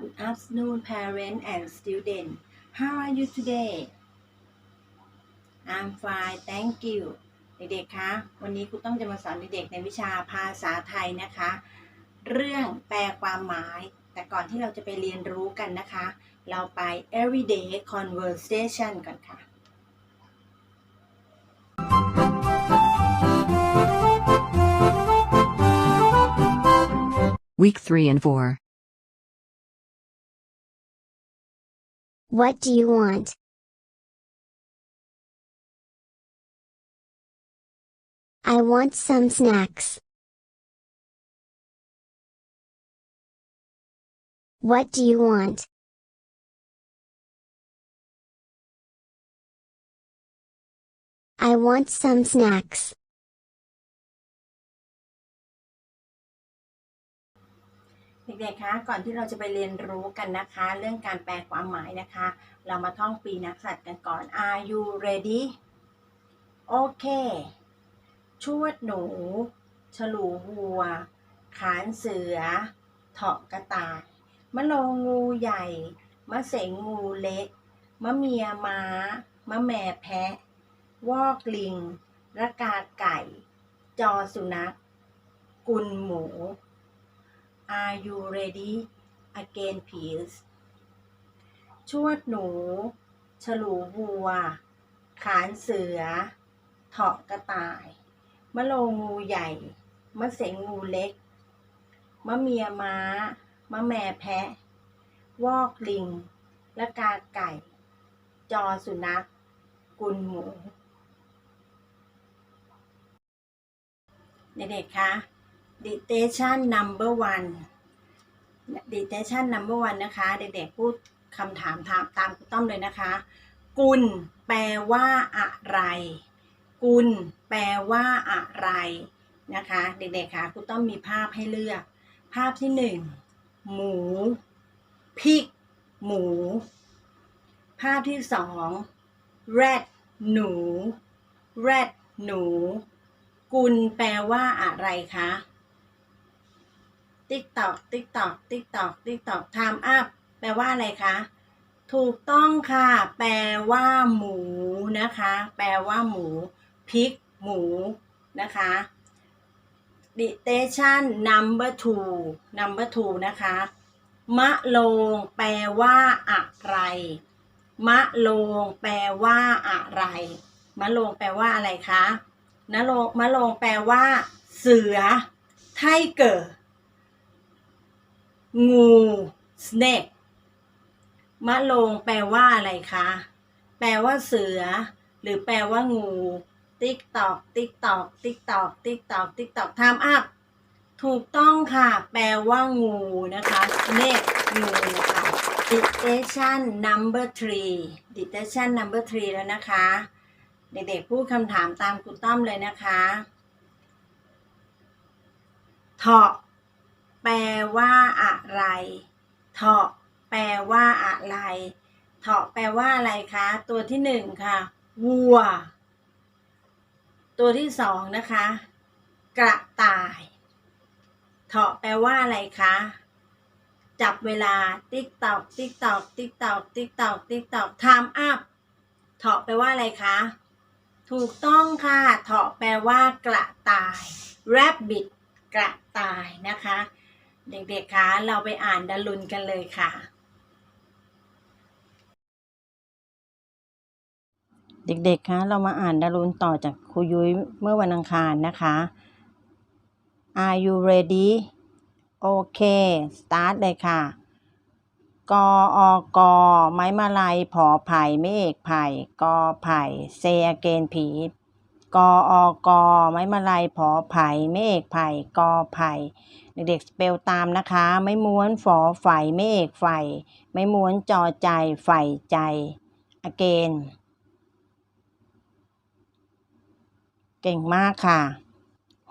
Good afternoon, parents and students. How are you today? I'm fine, thank you. เด็กๆ คะ วันนี้ครูต้องจะมาสอนเด็กๆ ในวิชาภาษาไทยนะคะ เรื่องแปลความหมาย แต่ก่อนที่เราจะไปเรียนรู้กันนะคะ เราไป everyday conversation ก่อนค่ะ Week 3 and 4. What do you want? I want some snacks. What do you want? I want some snacks. เด็กๆ คะ ก่อนที่เราจะไปเรียนรู้กันนะคะ เรื่องการแปลความหมายนะคะ เรามาท่องปีนักสัตว์กันก่อน Are you ready โอเค ชวดหนู ฉลูวัว ขานเสือ เถาะกระต่าย มะโลงูใหญ่ มะเสงงูเล็ก มะเมียม้า มะแม่แพะ วอกลิง ระกาไก่ จอสุนัข กุลหมู Are you ready again please ชวดหนู ฉลูวัว ขานเสือ เถาะกระต่าย มะโลงูใหญ่ มะเสงงูเล็ก มะเมียม้า มะแม่แพะ วอกลิงและกาไก่ จอสุนัข กุลหมู เด็กๆคะ dictation number one dictation number one นะคะ เด็กๆพูดคำถามตามตามครูต้อมเลยนะคะ กุลแปลว่าอะไร กุลแปลว่าอะไรนะคะ เด็กๆคะครูต้อมมีภาพให้เลือก ภาพที่หนึ่งหมูพริกหมู ภาพที่สอง rat หนู rat หนู กุลแปลว่าอะไรคะ ติ๊กตอกติ๊กตอกติ๊กตอกติ๊กตอก time up แปลว่าอะไรคะ ถูกต้องค่ะ แปลว่าหมูนะคะ แปลว่าหมูพริกหมูนะคะ dictation number two number two นะคะ มะโรงแปลว่าอะไร มะโรงแปลว่าอะไร มะโรงแปลว่าอะไรคะนโรงมะโรงแปลว่า เสือ ไทเกอร์ งู snake มะโรงแปลว่าอะไรคะ แปลว่าเสือ หรือแปลว่างู ติ๊กตอก ติ๊กตอก ติ๊กตอก ติ๊กตอก ติ๊กตอกทำอัพ ถูกต้องค่ะ แปลว่างูนะคะ snake งูค่ะ dictation number three dictation number three แล้วนะคะ เด็กๆ พูดคำถามตามครูต้อมเลยนะคะ เถาะ แปลว่าอะไรเถาะแปลว่าอะไรเถาะแปลว่าอะไรคะ ตัวที่หนึ่งค่ะ วัว ตัวที่สองนะคะ กระต่ายเถาะแปลว่าอะไรคะ จับเวลา ติ๊กตอก ติ๊กตอก ติ๊กตอก ติ๊กตอก ติ๊กตอก time up เถาะแปลว่าอะไรคะ ถูกต้องค่ะเถาะแปลว่ากระต่าย rabbit กระต่ายนะคะ เด็กๆ คะ เราไปอ่านดารุนกันเลยค่ะ เด็กๆ คะ เรามาอ่านดารุนต่อจากครูยุ้ยเมื่อวันอังคารนะคะ Are you ready โอเค start เลยค่ะ กออกอไม้มาลัยผอไผ่ไม่เอกไผ่กอไผ่ say again ผีกออกอไม้มาลัยผอไผ่ไม่เอกไผ่กอไผ่ เด็กๆสเปลตามนะคะ ไม่ม้วนฝอไฝ่ไม่เอกไฝ่ไม่ม้วนจอใจไฝ่ใจ again เก่งมากค่ะ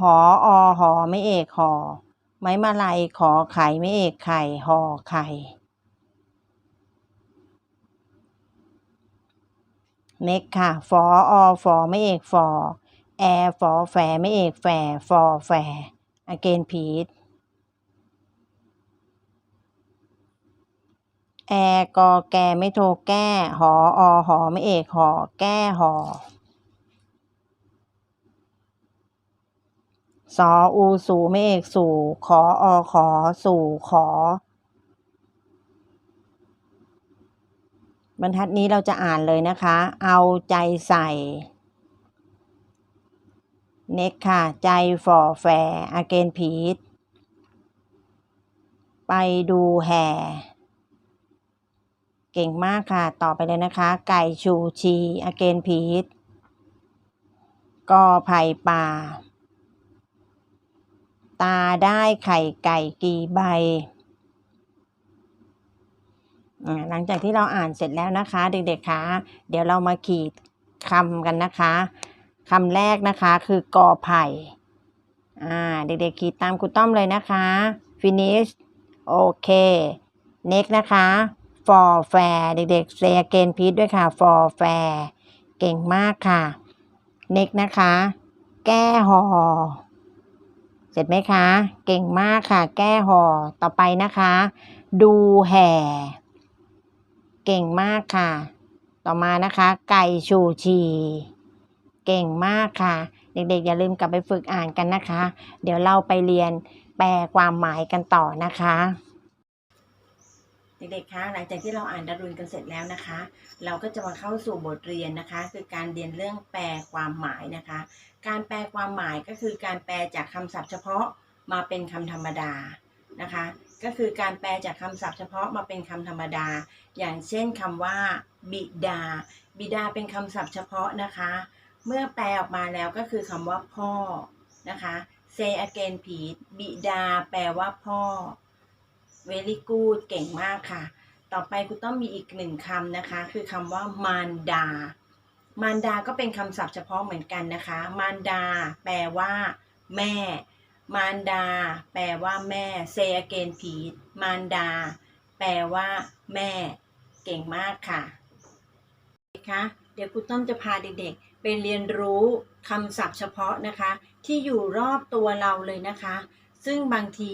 หออหอไม่เอกหอ ไม้มาลัยขอไข่ไม่เอกไข่หอไข่ เน็กค่ะฟออฟอไม่เอกฟอแอร์ฟอแฝไม่เอกแฝฟอแฝ again พีท แอกอแกไม่โทรแก้หออหอไม่เอกหอแก้หอสออูสูไม่เอกสู่ขออขอสู่ขอบรรทัดนี้เราจะอ่านเลยนะคะ เอาใจใส่ เน็กค่ะ ใจฝ่อแฟอาเกนพีทไปดูแห่ เก่งมากค่ะ ต่อไปเลยนะคะ ไก่ชูชีอาเกนพีทกอไผ่ป่า ตาได้ไข่ไก่กี่ใบอ่าหลังจากที่เราอ่านเสร็จแล้วนะคะ เด็กๆคะเดี๋ยวเรามาขีดคำกันนะคะคำแรกนะคะคือกอไผ่ อ่า เด็กๆขีดตามครูต้อมเลยนะคะ finish โอเค next นะคะ for fair เด็กๆ say again please ด้วยค่ะ for fair เก่งมากค่ะ next นะคะ แก้ห่อเสร็จไหมคะ เก่งมากค่ะ แก้ห่อต่อไปนะคะ ดูแห่ เก่งมากค่ะ ต่อมานะคะ ไก่ชูชีเก่งมากค่ะ เด็กๆ อย่าลืมกลับไปฝึกอ่านกันนะคะ เดี๋ยวเราไปเรียนแปลความหมายกันต่อนะคะ เด็กๆ คะ หลังจากที่เราอ่านดารุณกันเสร็จแล้วนะคะ เราก็จะมาเข้าสู่บทเรียนนะคะ คือการเรียนเรื่องแปลความหมายนะคะ การแปลความหมายก็คือการแปลจากคำศัพท์เฉพาะมาเป็นคำธรรมดานะคะ ก็คือการแปลจากคำศัพท์เฉพาะมาเป็นคำธรรมดา อย่างเช่นคำว่า บิดา บิดาเป็นคำศัพท์เฉพาะนะคะ เมื่อแปลออกมาแล้วก็คือคำว่าพ่อนะคะ say again please บิดา แปลว่าพ่อ very good เก่งมากค่ะ ต่อไปคุณต้องมีอีกหนึ่งคำนะคะ คือคำว่ามารดา มารดาก็เป็นคำศัพท์เฉพาะเหมือนกันนะคะ มารดา แปลว่า แม่ มารดา แปลว่าแม่ say again please มารดา แปลว่า แม่ เก่งมากค่ะนะคะเดี๋ยวครูต้อมจะพาเด็กๆ ไปเรียนรู้คำศัพท์เฉพาะนะคะ ที่อยู่รอบตัวเราเลยนะคะ ซึ่งบางที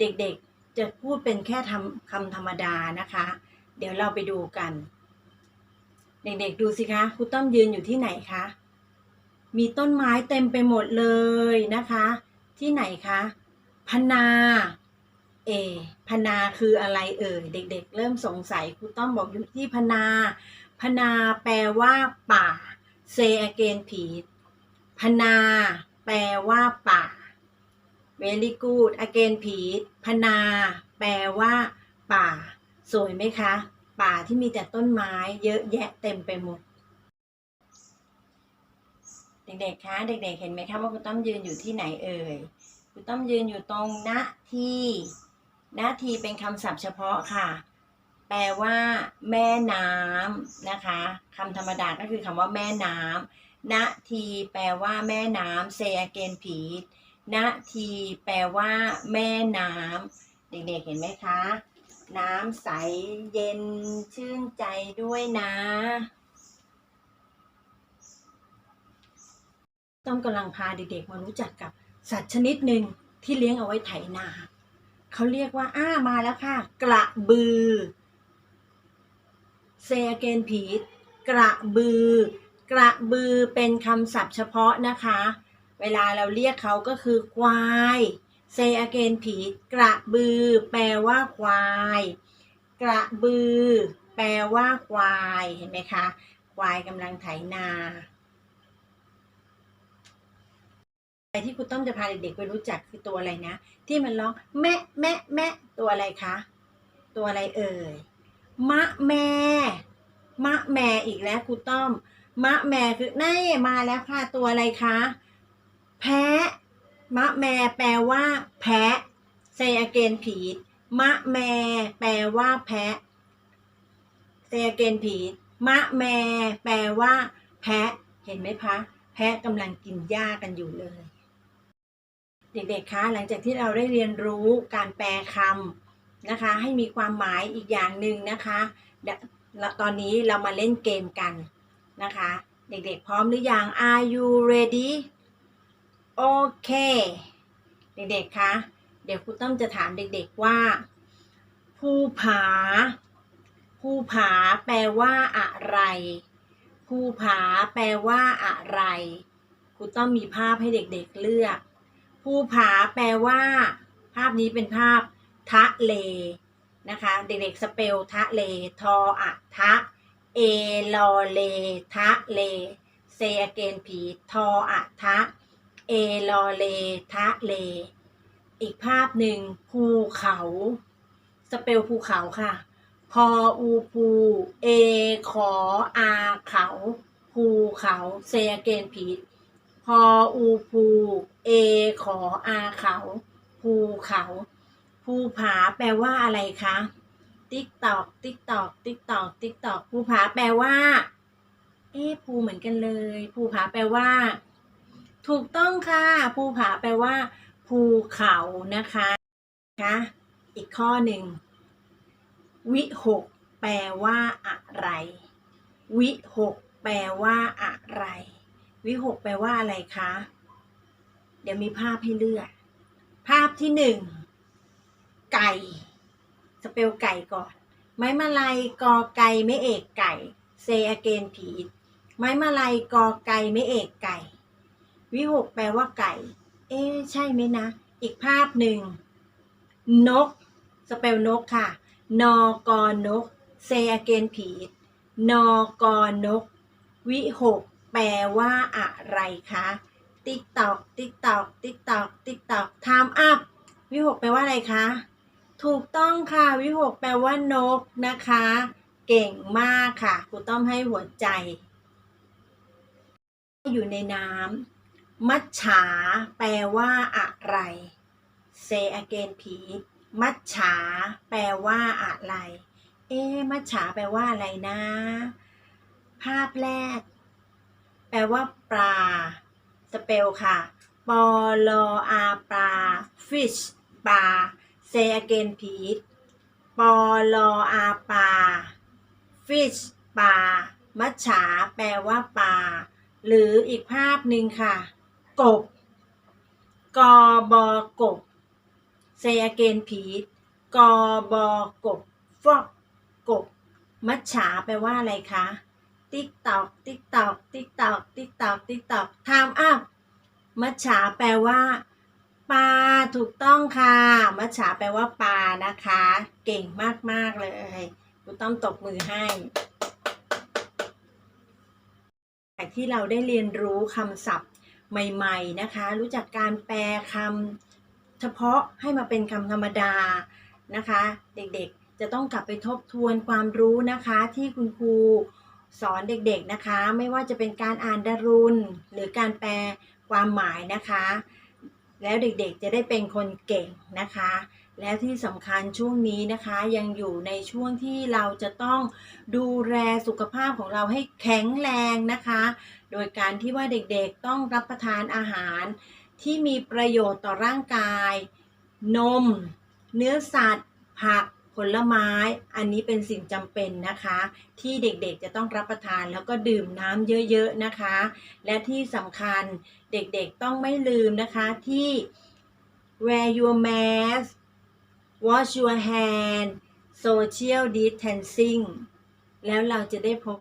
เด็กๆ จะพูดเป็นแค่ทำคำธรรมดานะคะ เดี๋ยวเราไปดูกัน เด็กๆดูสิคะครูต้อมยืนอยู่ที่ไหนคะ มีต้นไม้เต็มไปหมดเลยนะคะ ที่ไหนคะพนา เอพนาคืออะไรเอ่ยเด็ก ๆ เริ่มสงสัยครูต้อมบอกอยู่ที่พนา พนาแปลว่า ป่า say again please พนา แปลว่าป่า very good again please พนา แปลว่า ป่า สวยไหมคะ ป่าที่มีแต่ต้นไม้เยอะแยะเต็มไปหมด เด็กๆ คะ เด็กๆ เห็นไหมคะว่าคุณต้อมยืนอยู่ที่ไหนเอ่ย คุณต้อมยืนอยู่ตรงณที่ณทีเป็นคำศัพท์เฉพาะค่ะ แปลว่า แม่น้ำนะคะคำธรรมดาก็คือคำว่าแม่น้ำณทีแปลว่าแม่น้ำ say again please ณทีแปลว่า แม่น้ำเด็กๆเห็นไหมคะ น้ำใสเย็นชื่นใจด้วยนะต้องกำลังพาเด็กๆมารู้จักกับสัตว์ชนิดหนึ่งที่เลี้ยงเอาไว้ไถนาเขาเรียกว่าอ้ามาแล้วค่ะ กระบือเซเกนพีกระบือ กระบือเป็นคำศัพท์เฉพาะนะคะ เวลาเราเรียกเขาก็คือควายเซอเกนพีกระบือ แปลว่าควาย กระบือ แปลว่าควายเห็นไหมคะ ควายกำลังไถนาอะไรที่คุณต้อมจะพาเด็กๆไปรู้จักคือตัวอะไรนะ ที่มันร้องแม่แม่แม่ตัวอะไรคะตัวอะไรเอ่ยมะแม่มะแม่อีกแล้วครูต้อมมะแม่คือนี่มาแล้วค่ะตัวอะไรคะ แพะ มะแม่แปลว่า แพะ say again please มะแม่แปลว่าแพะ say again please มะแม่แปลว่า แพะ เห็นไหมคะ แพะกำลังกินหญ้ากันอยู่เลย เด็กๆ คะ หลังจากที่เราได้เรียนรู้การแปลคำนะคะ ให้มีความหมายอีกอย่างหนึ่งนะคะตอนนี้เรามาเล่นเกมกันนะคะ เด็กๆ พร้อมหรือยัง Are you ready โอเค เด็กๆคะ เดี๋ยวครูต้อมจะถามเด็กๆว่า ภูผา ภูผาแปลว่าอะไร ภูผาแปลว่าอะไร ครูต้องมีภาพให้เด็กๆเลือก ภูผาแปลว่า ภาพนี้เป็นภาพ ทะเล นะคะ เด็กๆสเปลทะเล ทออะทะ เอลอเล ทะเล เซอเกนผี ทออะทะ เอลอเล ทะเล อีกภาพหนึ่งภูเขา สเปลภูเขาค่ะ พออูภูเอขออาเขาภูเขาเซอเกนผีพออูภูเอขออาเขาภูเขาภูผาแปลว่าอะไรคะติ๊กตอกติ๊กตอกติ๊กตอกติ๊กตอกภูผาแปลว่า เอ๊ภูเหมือนกันเลยภูผาแปลว่า ถูกต้องค่ะ ภูผาแปลว่า ภูเขานะคะคะอีกข้อหนึ่ง วิหก แปลว่าอะไร วิหก แปลว่าอะไร วิหก แปลว่าอะไรคะ เดี๋ยวมีภาพให้เลือก ภาพที่หนึ่ง ไก่ สเปลไก่ก่อน ไม้มาลัยกอไก่ไม่เอกไก่ เซอเกนผีไม้มาลัยกอไก่ไม่เอกไก่ วิหกแปลว่าไก่ เอ๊ใช่ไหมนะ อีกภาพหนึ่ง นก สเปลนกค่ะนอกอนก เซอเกนผีนอกอนก วิหกแปลว่าอะไรคะติ๊กตอกติ๊กตอกติ๊กตอกติ๊กตอกไทามอัพวิหกแปลว่าอะไรคะ ถูกต้องค่ะ วิหกแปลว่านกนะคะ เก่งมากค่ะครูต้อมให้หัวใจ อยู่ในน้ำ มัจฉาแปลว่าอะไร say again please มัจฉาแปลว่าอะไร เอ๊มัจฉาแปลว่าอะไรนะ ภาพแรก แปลว่า ปลา สเปลค่ะปอลออาปลา fish ปลา say again please ปอลออาปลา fish ปลา มัจฉาแปลว่าปลา หรืออีกภาพหนึ่งค่ะ กบกอบอกบ say again please กอบอกบฟอกกบ มัจฉาแปลว่าอะไรคะติ๊กตอกติ๊กตอกติ๊กตอกติ๊กตอกติ๊กตอก time up มัจฉาแปลว่าปลาถูกต้องค่ะ มัจฉาแปลว่าปลานะคะ เก่งมาก ๆ เลยกูต้องตบมือให้จากที่เราได้เรียนรู้คำศัพท์ ใหม่ ๆนะคะ รู้จักการแปลคำเฉพาะให้มาเป็นคำธรรมดานะคะ เด็กๆจะต้องกลับไปทบทวนความรู้นะคะที่คุณครูสอนเด็กๆนะคะ ไม่ว่าจะเป็นการอ่านดารุณ หรือการแปลความหมายนะคะ แล้วเด็กๆจะได้เป็นคนเก่งนะคะ แล้วที่สำคัญช่วงนี้นะคะยังอยู่ในช่วงที่เราจะต้องดูแลสุขภาพของเราให้แข็งแรงนะคะ ดยการที่ว่าเด็กๆต้องรับประทานอาหาร ที่มีประโยชน์ต่อร่างกาย นม เนื้อสัตว์ ผัก ผลไม้ อันนี้เป็นสิ่งจำเป็นนะคะ ที่เด็กๆจะต้องรับประทานแล้วก็ดื่มน้ำเยอะๆนะคะ และที่สำคัญเด็กๆต้องไม่ลืมนะคะที่ wear your mask wash your hand social distancing แล้วเราจะได้พบ